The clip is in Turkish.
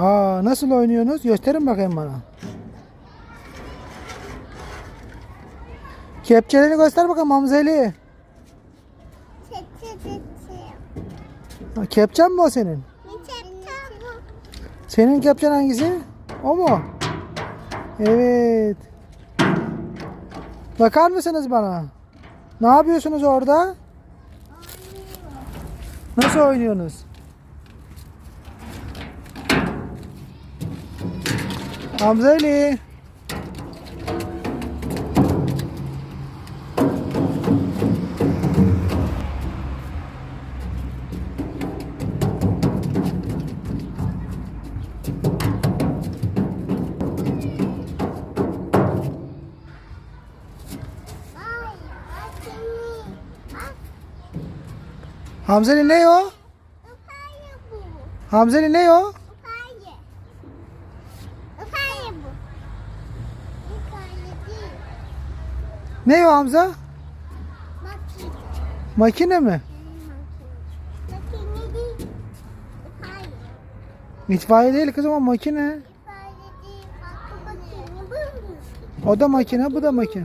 Aa nasıl oynuyorsunuz? Gösterin bakayım bana. Kepçelerini göster bakalım Hamzeli. Ha, Kepçen mi o senin? Senin kepçen hangisi? O mu? Evet. Bakar mısınız bana? Ne yapıyorsunuz orada? Nasıl oynuyorsunuz? Hamza Ali. Ali ne o? Ali ne o? Ipayı. Ipayı bu. Ipayı değil. Ne o Hamza? Makine. Makine mi? Makine değil. İpayı. İtfaiye değil kızım o makine. Değil. Bak. O da makine bu da makine.